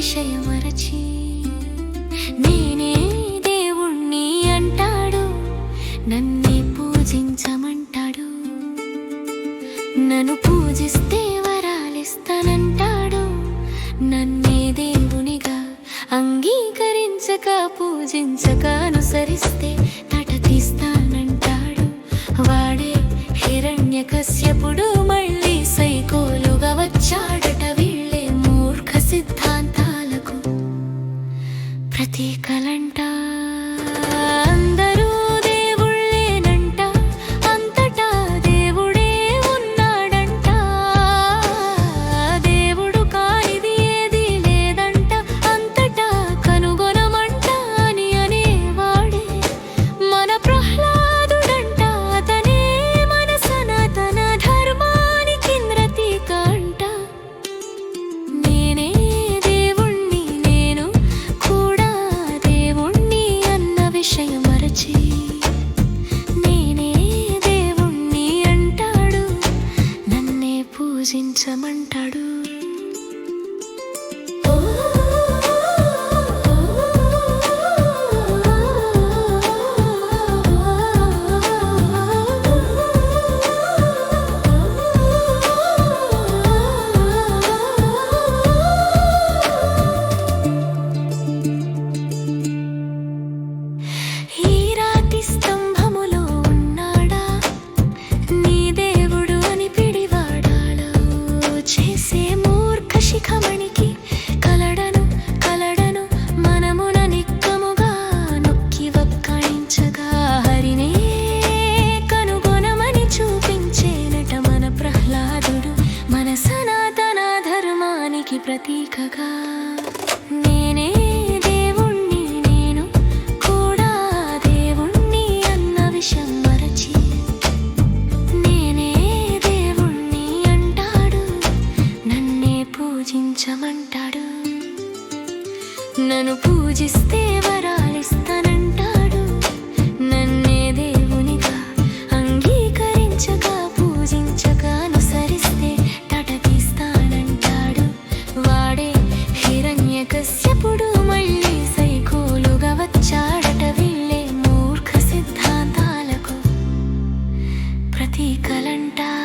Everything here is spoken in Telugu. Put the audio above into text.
విషయమరచి నేనే దేవుణ్ణి అంటాడు నన్నే పూజించమంటాడు నన్ను పూజిస్తే వరాలిస్తానంటాడు నన్నే దేవునిగా అంగీకరించక పూజించక అనుసరిస్తే ప్రతీకలంటా ప్రతీకగా. నేనే దేవుణ్ణి నేను కూడా దేవుణ్ణి అన్న విషయం మరచి. నేనే దేవుణ్ణి అంటాడు నన్నే పూజించమంటాడు. నన్ను పూజిస్తే వర ప్రతి కలంటా